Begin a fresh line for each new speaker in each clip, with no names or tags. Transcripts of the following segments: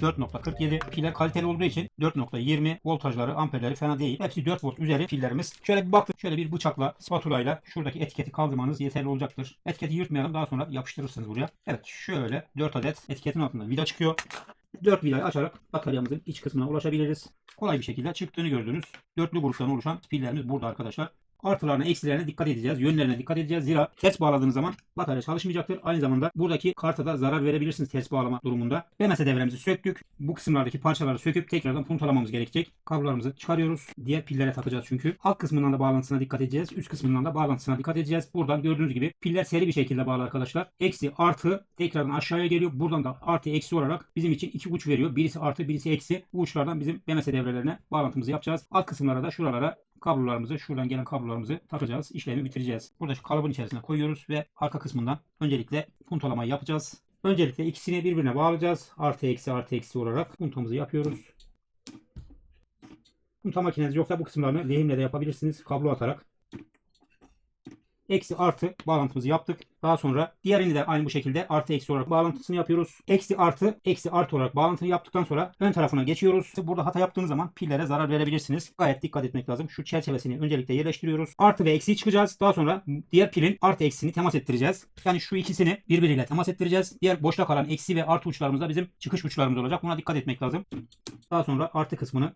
4.47. Piller kaliteli olduğu için 4.20 voltajları, amperleri fena değil. Hepsi 4 volt üzeri pillerimiz. Şöyle bir baktık. Şöyle bir bıçakla, spatula ile şuradaki etiketi kaldırmanız yeterli olacaktır. Etiketi yırtmayalım. Daha sonra yapıştırırsınız buraya. Evet şöyle 4 adet etiketin altında vida çıkıyor. 4 vidayı açarak bataryamızın iç kısmına ulaşabiliriz. Kolay bir şekilde çıktığını gördünüz. Dörtlü gruptan oluşan pillerimiz burada arkadaşlar. Artılarına, eksilerine dikkat edeceğiz. Yönlerine dikkat edeceğiz. Zira ters bağladığınız zaman batarya çalışmayacaktır. Aynı zamanda buradaki karta da zarar verebilirsiniz ters bağlama durumunda. BMS devremizi söktük. Bu kısımlardaki parçaları söküp tekrardan puntalamamız gerekecek. Kablolarımızı çıkarıyoruz. Diğer pillere takacağız çünkü. Alt kısmından da bağlantısına dikkat edeceğiz. Üst kısmından da bağlantısına dikkat edeceğiz. Buradan gördüğünüz gibi piller seri bir şekilde bağlı arkadaşlar. Eksi artı tekrardan aşağıya geliyor. Buradan da artı eksi olarak bizim için iki uç veriyor. Birisi artı birisi eksi. Bu uçlardan bizim BMS devrelerine bağlantımızı yapacağız. Alt kısımlara da şuralara kablolarımızı şuradan gelen kablolarımızı takacağız. İşlemi bitireceğiz. Burada şu kalıbın içerisine koyuyoruz ve arka kısmından öncelikle puntalamayı yapacağız. Öncelikle ikisini birbirine bağlayacağız. Artı eksi artı eksi olarak puntamızı yapıyoruz. Punta makineniz yoksa bu kısımlarını lehimle de yapabilirsiniz. Kablo atarak. Eksi artı bağlantımızı yaptık. Daha sonra diğerini de aynı bu şekilde artı eksi olarak bağlantısını yapıyoruz. Eksi artı eksi artı olarak bağlantını yaptıktan sonra ön tarafına geçiyoruz. Burada hata yaptığınız zaman pillere zarar verebilirsiniz. Gayet dikkat etmek lazım. Şu çerçevesini öncelikle yerleştiriyoruz. Artı ve eksiyi çıkacağız. Daha sonra diğer pilin artı eksisini temas ettireceğiz. Yani şu ikisini birbiriyle temas ettireceğiz. Diğer boşta kalan eksi ve artı uçlarımız da bizim çıkış uçlarımız olacak. Buna dikkat etmek lazım. Daha sonra artı kısmını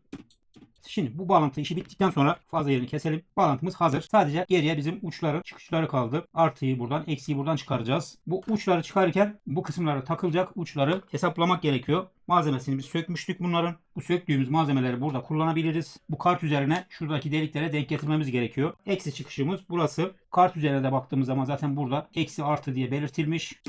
Şimdi bu bağlantı işi bittikten sonra fazla yerini keselim. Bağlantımız hazır. Sadece geriye bizim uçların çıkışları kaldı. Artıyı buradan, eksiği buradan çıkaracağız. Bu uçları çıkarırken bu kısımlara takılacak uçları hesaplamak gerekiyor. Malzemesini biz sökmüştük bunların. Bu söktüğümüz malzemeleri burada kullanabiliriz. Bu kart üzerine şuradaki deliklere denk getirmemiz gerekiyor. Eksi çıkışımız burası. Kart üzerine de baktığımız zaman zaten burada eksi artı diye belirtilmiş.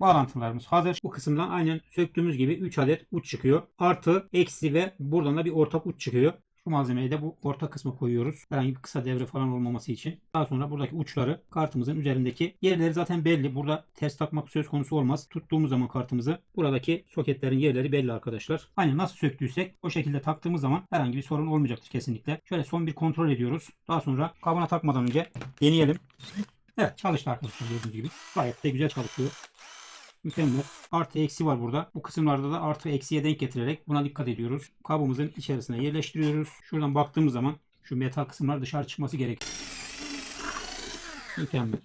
Bağlantılarımız hazır. Bu kısımdan aynen söktüğümüz gibi 3 adet uç çıkıyor. Artı, eksi ve buradan da bir ortak uç çıkıyor. Şu malzemeyi de bu orta kısma koyuyoruz. Herhangi bir kısa devre falan olmaması için. Daha sonra buradaki uçları kartımızın üzerindeki yerleri zaten belli. Burada ters takmak söz konusu olmaz. Tuttuğumuz zaman kartımızı buradaki soketlerin yerleri belli arkadaşlar. Aynen nasıl söktüysek o şekilde taktığımız zaman herhangi bir sorun olmayacaktır kesinlikle. Şöyle son bir kontrol ediyoruz. Daha sonra kabına takmadan önce deneyelim. Evet çalıştı arkadaşlar gördüğünüz gibi. Gayet de güzel çalışıyor. Mükemmel. Artı eksi var burada. Bu kısımlarda da artı eksiye denk getirerek buna dikkat ediyoruz. Kabımızın içerisine yerleştiriyoruz. Şuradan baktığımız zaman şu metal kısımlar dışarı çıkması gerekiyor. Mükemmel.